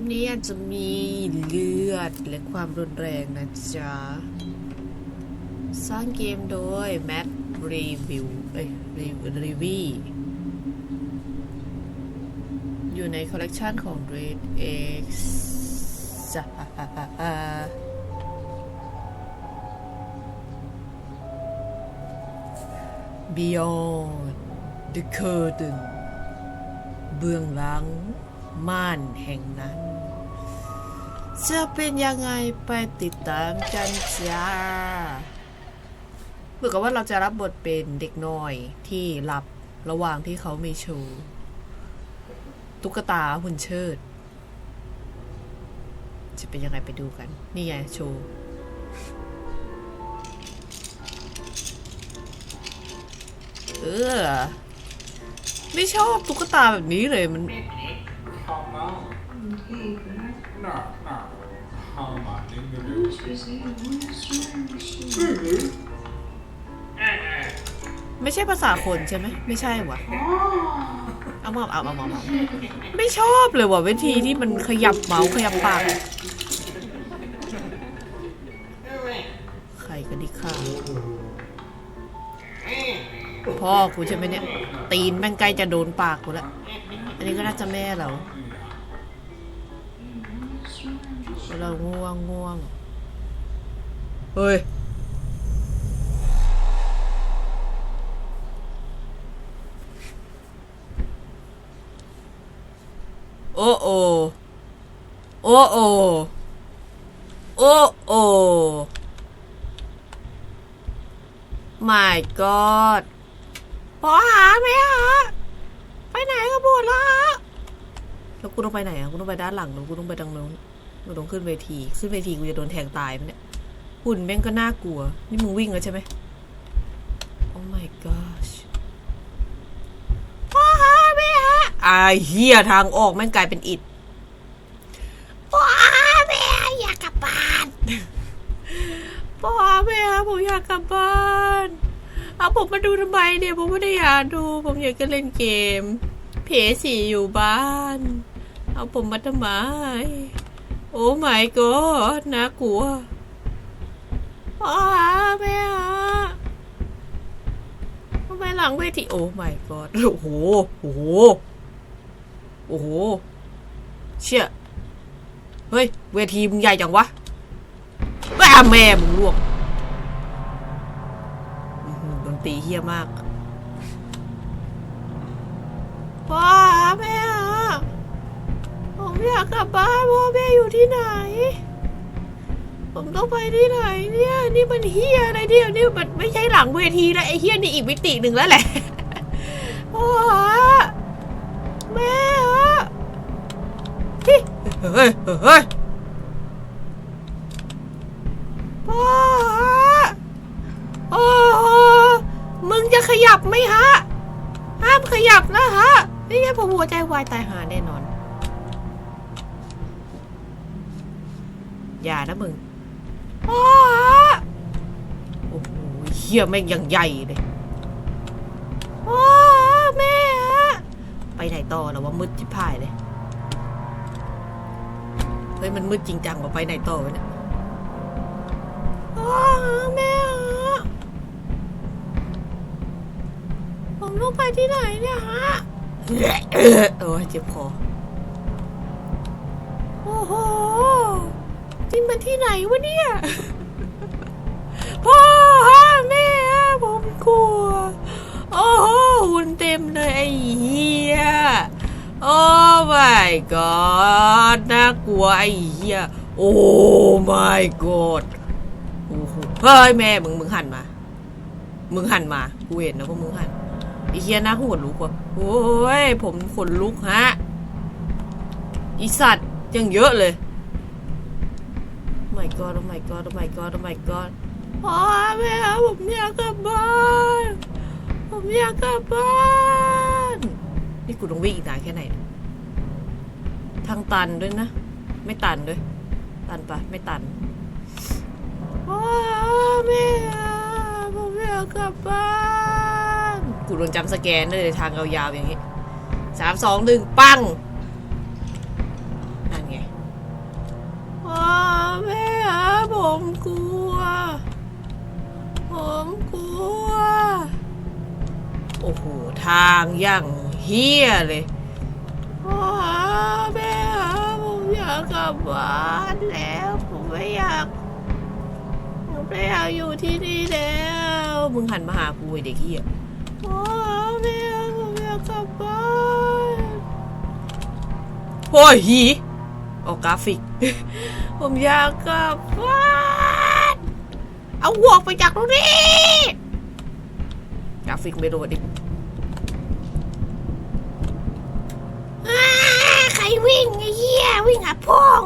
มนี้อาจจะมีเลือดและความรุนแรงนะจ๊ะสร้างเกมโดย แม t รีวิวเอ้ยรีรีวีอยู่ในคอลเลกชันของ Red X จ้ะ Beyond the Curtain เบื้องหลังม่านแห่งนั้น จะเป็นยังไงไปติดตามกันจ้าเหมือนกับว่าเราจะรับบทเป็นเด็กน้อยที่หลับระหว่างที่เขามีโชว์ตุ๊กตาหุ่นเชิด จะเป็นยังไงไปดูกัน นี่ไงโชว์เออ ไม่ชอบตุ๊กตาแบบนี้เลยมัน Come on. Okay, but No, no. Come on, I Dingaloo. was just saying, what's wrong with you? ไม่ใช่ภาษาคนใช่ไหมไม่ใช่วะ Oh, เอามาเอาเอาเอาเอาไม่ชอบเลยว่ะวิธีที่มันขยับเมาส์ขยับปากใครกันดิค่ะพ่อกูใช่ไหมเนี่ย ตีนแม่งใกล้จะโดนปากกูแล้ว อันนี้ก็น่าจะแม่เรา เราง่วงง่วง เฮ้ย โอ้โอโอ้โอโอ้โอ my god พอหาไหมฮะไปไหนกันหมดแล้วฮะแล้วกูต้องไปไหนอะกูต้องไปด้านหลังหรือกูต้องไปทางโน้น นกูต้องขึ้นเวที ขึ้นเวทีกูจะโดนแทงตายไหมเนี่ย หุ่นแม่งก็น่ากลัว นี่มึงวิ่งแล้วใช่ไหม oh my gosh พ่อฮะแม่ฮะไอ้เฮียทางออกแม่งกลายเป็นอิฐพ่อฮะแม่อยากกลับบ้านพ่อฮะแม่ฮะผมอยากกลับบ้านเอาผมมาดูทำไมเนี่ยผมไม่ได้อยากดู ผมอยากจะเล่นเกม เพสีอยู่บ้าน เอาผมมาทำไม โอ้ my god น่ากลัวพ่อแม่ฮะทำไมหลังเวทีโอ้ my god โอ้โห โอ้โห โอ้โห เชี่ย เฮ้ย เวทีมึงใหญ่จังวะแม่แม่มึงลวกดนตรีเฮี้ยมากพ่อ อยากกลับบ้านพ่อแม่อยู่ที่ไหน ผมต้องไปที่ไหนเนี่ยนี่มันเฮียอะไรเนี่ยนี่มันไม่ใช่หลังเวทีนะไอ้เฮียนี่อีกมิติหนึ่งแล้วแหละพ่อแม่ฮะเฮ้ยเฮ้ยเฮ้ยพ่อฮะโอ้โหมึงจะขยับไหมฮะ ห้ามขยับนะฮะไม่งั้นผมหัวใจวายตายหาแน่นอน อย่านะมึงโอ้โหเฮียแม่งยังใหญ่เลยพ่อฮะแม่ฮะไปไหนต่อแล้วว่ามืดชิบหายเลยเฮ้ยมันมืดจริงจังว่าไปไหนต่อวะเนี่ยพ่อฮะแม่ฮะผมต้องไปที่ไหนเนี่ยฮะโอ้ยเจ็บคอโอ้โห ที่ไหนวะเนี่ย พ่อฮะแม่ฮะผมกลัว โอ้โหหุ่นเต็มเลยไอ้เหี้ย โอ้ my god น่ากลัวไอ้เหี้ย โอ้ my god โอ้โหเฮ้ยแม่มึงมึงหันมา มึงหันมา กูเห็นนะพว่ามึงหันไอ้เหี้ยน่าหัวลุกว่ะโอ้ยผมขนลุกฮะอีสัตว์ยังเยอะเลย my god oh my god oh my god oh my god พ่อแม่ผมอยากกลับบ้านผมอยากกลับบ้านนี่กูต้องวิ่งอีกนานแค่ไหน ทางตันด้วยนะ ไม่ตันด้วย ตันปะไม่ตันพ่อแม่ผมอยากกลับบ้านกูโดนจำสแกนเลยทางยาวๆอย่างนี้สามสองหนึ่งปั้ง แม่ฮะผมกลัว ผมกลัว โอ้โห ทางอย่างเฮี้ยเลยพ่อฮะแม่ฮะผมอยากกลับบ้านแล้ว ผมไม่อยากผมไม่อยากอยู่ที่นี่แล้ว มึงหันมาหากูไอเด็กเฮี้ยพ่อฮะแม่ฮะผมอยากกลับบ้านโอ้ยหี ออกกราฟิก ผมอยากกลับบ้านเอาหัวกไปจากตรงนี้กราฟิกไม่โดดดิใครวิ่งไอ้เหี้ยวิ่งหาพง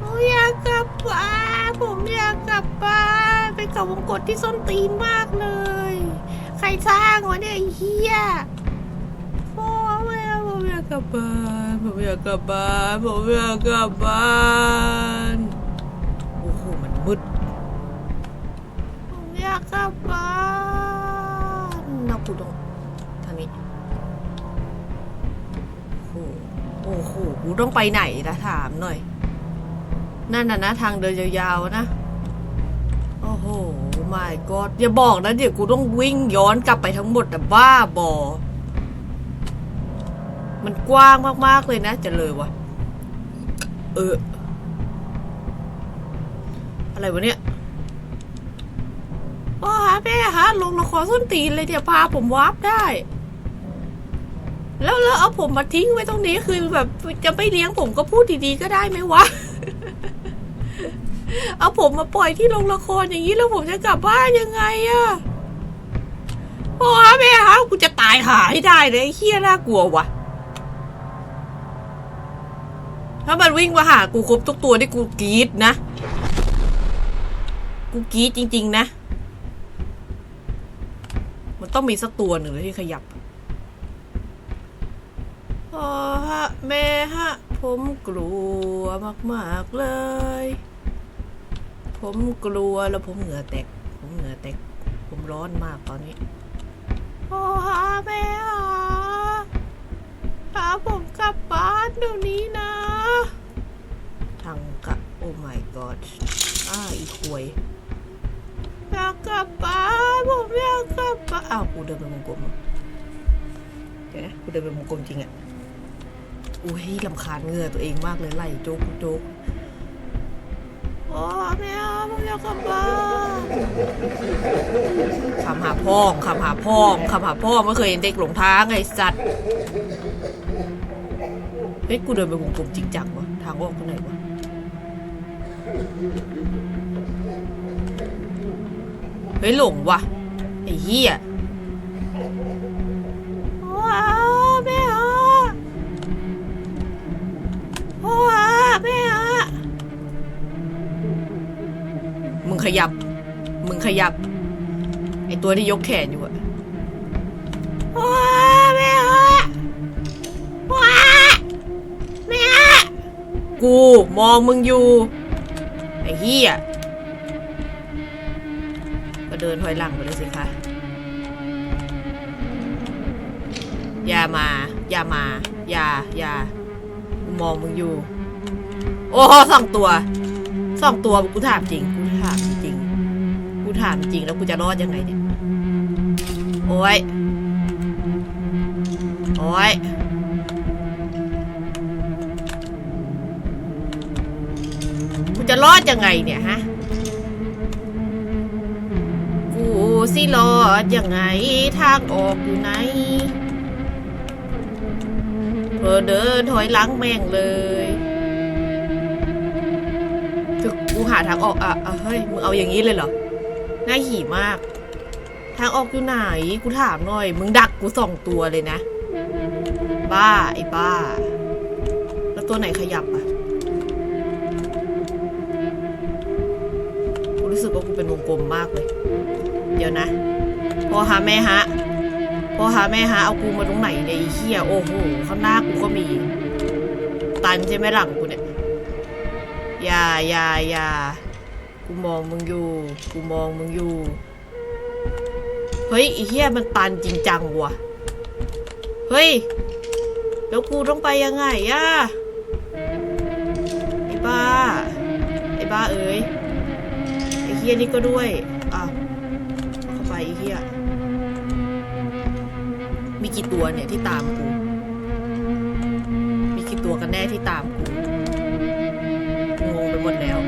ผมอยากกลับบ้านผมอยากกลับบ้านเป็นกับวงกดที่ส้นตีนมากเลย ใครสร้างวะเนี่ยไอ้เหี้ย อยากกลับบ้านผมอยากกลับบ้านผมอยากกลับบ้านโอ้โหมันมืดผมอยากกลับบ้านนับกูตรงทางนี้โอ้โหโอ้โหกูต้องไปไหนนะถามหน่อย นั่นน่ะนะทางเดินยาวๆนะโอ้โห my god อย่าบอกนะเดี๋ยวกูต้องวิ่งย้อนกลับไปทั้งหมดแต่บ้าบอ มันกว้างมากๆเลยนะจะเลยวะเออ อะไรวะเนี่ยพ่อฮะแม่ฮะลงละครส้นตีนเลยเดี๋ยวพาผมวาร์ปได้ แล้วแล้วเอาผมมาทิ้งไว้ตรงนี้คือแบบจะไม่เลี้ยงผมก็พูดดีๆก็ได้ไหมวะ เอาผมมาปล่อยที่โรงละครอย่างนี้แล้วผมจะกลับบ้านยังไงอะพ่อฮะแม่ฮะกูจะตายหาให้ได้เลยเฮี้ยน่ากลัวว่ะ ถ้ามันวิ่งมาหากูครบทุกตัวนี่กูกรี๊ดนะ กูกรี๊ดจริง ๆ นะ มันต้องมีสักตัวหนึ่งเลยที่ขยับพ่อฮะแม่ฮะ ผมกลัวมากๆเลย ผมกลัวแล้วผมเหงื่อแตก ผมเหงื่อแตก ผมร้อนมากตอนนี้พ่อฮะแม่ฮะพาผมกลับบ้านเดี๋ยวนี้นะทางกะโอ้ my god อ้าอีควยอยากกลับบ้านผมอยากกลับบ้านอ้าวกูเดินเป็นวงกลมเดี๋ยวนะกูเดินเป็นวงกลมจริงอะอุ้ยลำคาญเงื่อตัวเองมากเลยไล่โจ๊กโจ๊กโอ้ไม่เอาผมอยากกลับบ้านคำหาพ่องคำหาพ่องคำหาพ่องไม่เคยเห็นเด็กหลงทางไงสัตว์เฮ้ยกูเดินเป็นวงกลมจริงจังวะทางออกตรงไหนวะ เฮ้ยหลงว่ะ ไอ้เหี้ยว้าแม่ฮะว้าแม่ฮะมึงขยับ มึงขยับ ไอตัวที่ยกแขนอยู่อะว้าแม่ฮะว้าแม่ฮะกูมองมึงอยู่ อ้เหี้ยก็เดินถอยหลังไปเลยสิคะอย่ามาอย่ามาอย่าอย่ากูมองมึงอยู่ โอ้โหสองตัวสองตัวกูถามจริงกูถามจริงกูถามจริงแล้วกูจะรอดยังไงเนี่ยโอ้ยโอ้ย จะรอดยังไงเนี่ยฮะกูสิรอดยังไงทางออกอยู่ไหนเธอเดินถอยหลังแม่งเลยคือกูหาทางออกอะอะเฮ้ยมึงเอาอย่างนี้เลยเหรอน่าหี่มาก ทางออกอยู่ไหนกูถามหน่อย มึงดักกูสองตัวเลยนะ บ้าไอ้บ้า แล้วตัวไหนขยับอะ เป็นวงกลมมากเลย เดี๋ยวนะพ่อฮะแม่ฮะพ่อฮะแม่ฮะเอากูมาตรงไหนเนี่ยไอ้เหี้ยโอ้โหข้างหน้ากูก็มี ตันใช่ไหมหลังกูเนี่ยอย่าอย่าอย่ากูมองมึงอยู่ กูมองมึงอยู่ เฮ้ยไอ้เหี้ยมันตันจริงจังว่ะ เฮ้ย แล้วกูต้องไปยังไงอะบ้า ไอ้บ้าเอ้ย ฮียนี่ก็ด้วยอ้าวเข้าไปไอ้เฮียมีกี่ตัวเนี่ยที่ตามกู มีกี่ตัวกันแน่ที่ตามกูงงไปหมดแล้ว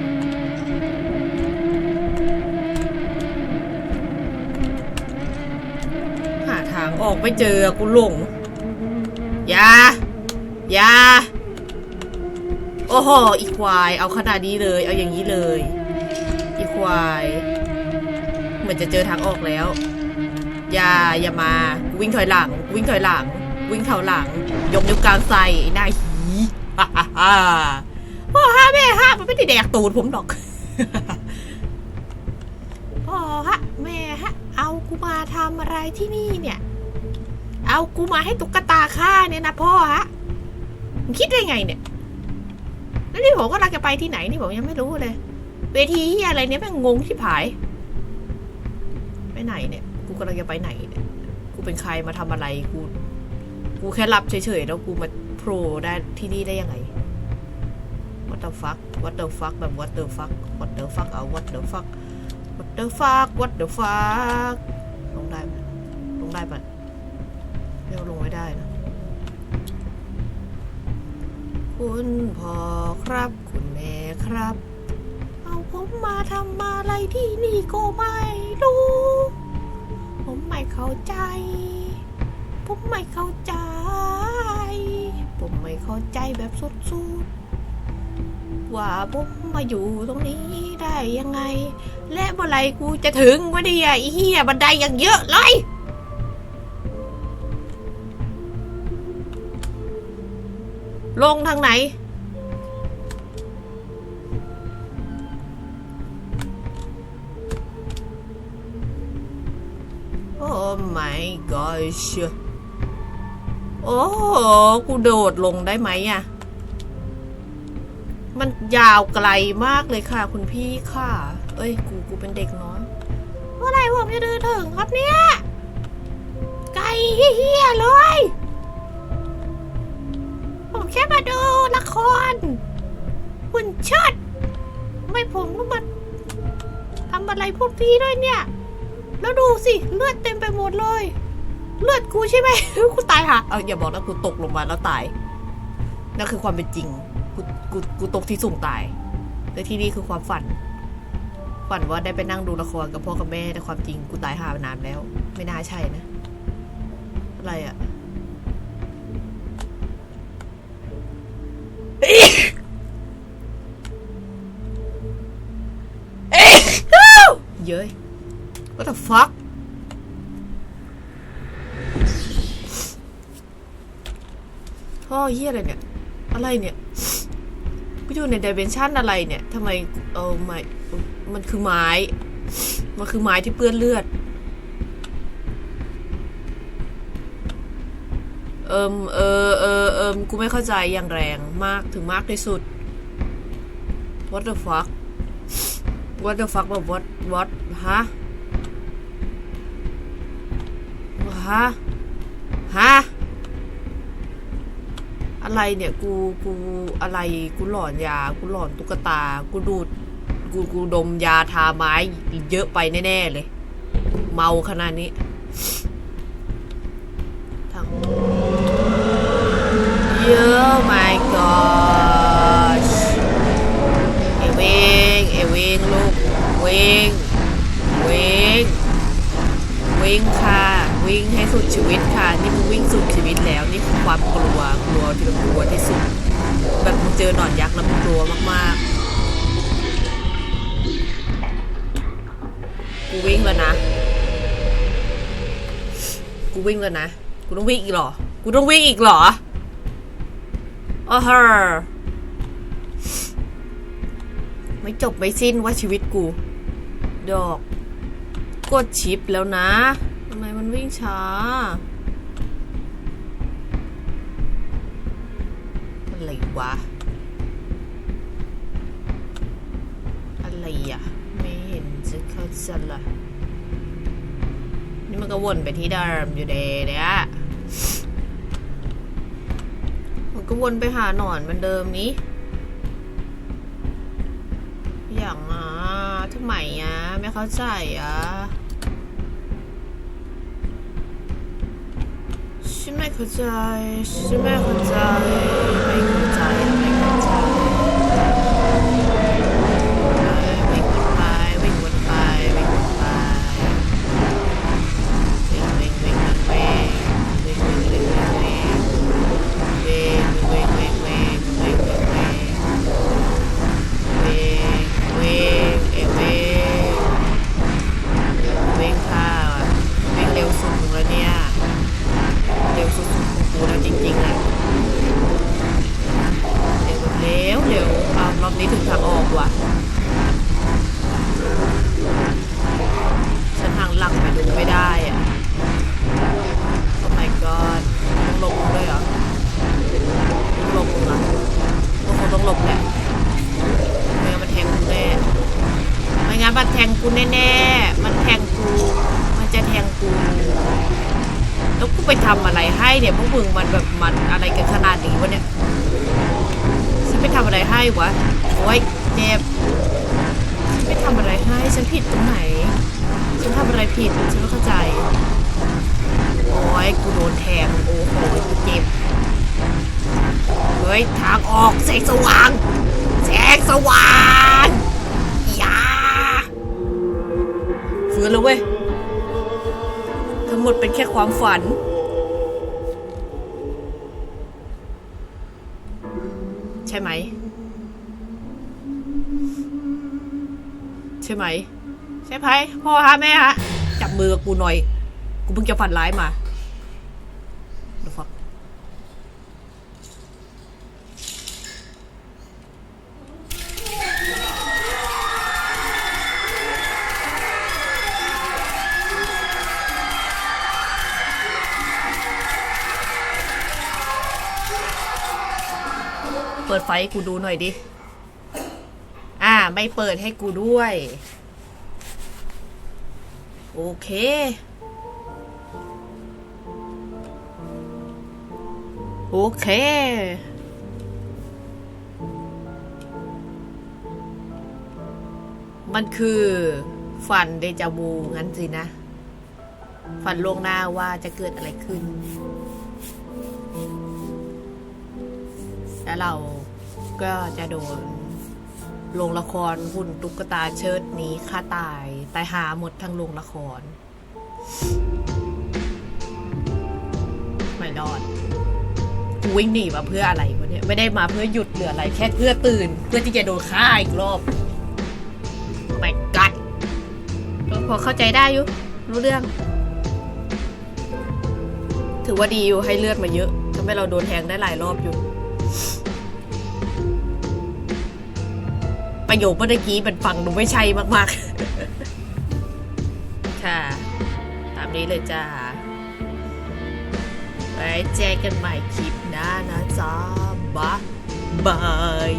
หาทางออกไม่เจอกูหลงอย่าอย่าโอ้โหอีควาย เอาขนาดนี้เลย เอาอย่างนี้เลย ควาย เหมือนจะเจอทางออกแล้ว อย่าอย่ามาวิ่งถอยหลัง วิ่งถอยหลัง วิ่งเท่าหลัง ยกนิ้วกลางใส่หน้าหีฮ่าฮ่าพ่อฮะแม่ฮะมันไม่ได้แดกตูดผมหรอกพ่อฮะแม่ฮะเอากูมาทำอะไรที่นี่เนี่ย เอากูมาให้ตุ๊กตาฆ่าเนี่ยนะพ่อฮะมึงคิดได้ไงเนี่ยแล้วนี่ผมก็รักจะไปที่ไหนนี่ผมยังไม่รู้เลย เวทีเหียอะไรเนี่ยแม่งงงที่ผาย ไปไหนเนี่ย กูกำลังจะไปไหนเนี่ย กูเป็นใครมาทำอะไร กู กูแค่รับเฉยๆ แล้วกูมาโผล่ได้ที่นี่ได้ยังไง what the fuck what the fuck แบบ what the fuck what the fuck เอา what the fuck what the fuck what the fuck ลงได้ไหมลงได้ปะเรียกว่าลงไม่ได้นะ คุณพ่อครับ คุณแม่ครับ ผมมาทำอะไรที่นี่ก็ไม่รู้ ผมไม่เข้าใจ ผมไม่เข้าใจ ผมไม่เข้าใจแบบสุดๆ ว่าผมมาอยู่ตรงนี้ได้ยังไง และเมื่อไหรกูจะถึงวะเนี่ยไอ้เหี้ยบันไดอย่างเยอะเลยลงทางไหน my gosh โอ้โหกูโดดลงได้ไหมอะมันยาวไกลมากเลยค่ะ คุณพี่ค่ะ เอ้ย กู กูเป็นเด็กน้อยเมื่อไหร่ผมจะเดินถึงครับเนี่ย ไกลเฮี้ยเลย ผมแค่มาดูละครหุ่นเชิด ไม่ผมก็มาทำอะไรพวกพี่ด้วยเนี่ย แล้วดูสิเลือดเต็มไปหมดเลย เลือดกูใช่ไหมกูตายค่ะเอาอย่าบอกนะกูตกลงมาแล้วตายนั่นคือความเป็นจริงกูกูกูตกที่สูงตายแต่ที่นี่คือความฝัน ฝันว่าได้ไปนั่งดูละครกับพ่อกับแม่แต่ความจริงกูตายหานานแล้ว ไม่น่าใช่นะ อะไรอะเย้ย what the fuck พ่อเฮียอะไรเนี่ย อะไรเนี่ยกูอยู่ในดิเมนชันอะไรเนี่ยทำไมเออไม่มันคือไม้ มันคือไม้ที่เปื้อนเลือด เอิมเออเออเอิมกูไม่เข้าใจอย่างแรงมากถึงมากที่สุด what the fuck what the fuck แบบ what what ฮะ ฮะ ฮะ อะไรเนี่ยกูกูอะไรกูหลอนยา กูหลอนตุ๊กตา กูดูดกูกูดมยาทาไม้เยอะไปแน่ๆเลย เมาขนาดนี้ทางเยอะ my gosh เอเวงเอเวงลูกเวงเวงวิ่งค่ะวิ่งให้ สุดชีวิตค่ะ นี่มึงวิ่งสุดชีวิตแล้ว นี่คือความกลัวกลัวที่กลัวที่สุด แบบมึงเจอหนอนยักษ์แล้วมึงกลัวมากๆ กูวิ่งแล้วนะ กูวิ่งแล้วนะ กูต้องวิ่งอีกเหรอ กูต้องวิ่งอีกเหรออ้อเฮอไม่จบไม่สิ้นว่าชีวิตกู ดอก กดชิปแล้วนะ วิ่งช้าอะไรวะ อะไรอะ ไม่เห็นจะเข้าใจละนี่มันก็วนไปที่เดิมอยู่เดเนี่ยมันก็วนไปหาหนอนเหมือนเดิมนี้ทำไมอะไมอะ ไม่เข้าใจฉัน Smack 在，Smack 在，美国。 ได้วะ โอ้ยเจ็บฉันไปทำอะไรให้ ฉันผิดตรงไหน ฉันทำอะไรผิด ฉันไม่เข้าใจ โอ้ยกูโดนแทง โอ้โหกูเจ็บ เฮ้ย ทางออกแสงสว่าง แสงสว่างยาฟื้นแล้วเว้ย ทั้งหมดเป็นแค่ความฝันใช่ไหม ใช่ไหม ใช่ไหมพ่อฮะแม่ฮะ จับมือกับกูหน่อย กูเพิ่งจะฝันร้ายมาดูฟักเปิดไฟกูดูหน่อยดิ ไม่เปิดให้กูด้วย โอเค โอเคมันคือฝันเดจาวูงั้นสินะ ฝันล่วงหน้าว่าจะเกิดอะไรขึ้น แล้วเราก็จะโดน โรงละครหุ่นตุ๊กตาเชิดหนี้ฆ่าตายตายหาหมดทั้งโรงละคร ไม่รอดกูวิ่งหนีมาเพื่ออะไรวะเนี่ยไม่ได้มาเพื่อหยุดหรืออะไร แค่เพื่อตื่น เพื่อที่จะโดนฆ่าอีกรอบไม่กัดพอเข้าใจได้อยู่รู้เรื่อง ถือว่าดีอยู่ให้เลือดมาเยอะทำให้เราโดนแทงได้หลายรอบอยู่ ประโยคเมื่อกี้มันฟังดูไม่ใช่มากๆ ค่ะ ตามนี้เลยจ้าไว้เจอกันใหม่คลิปหน้านะจ๊ะบ๊ายบาย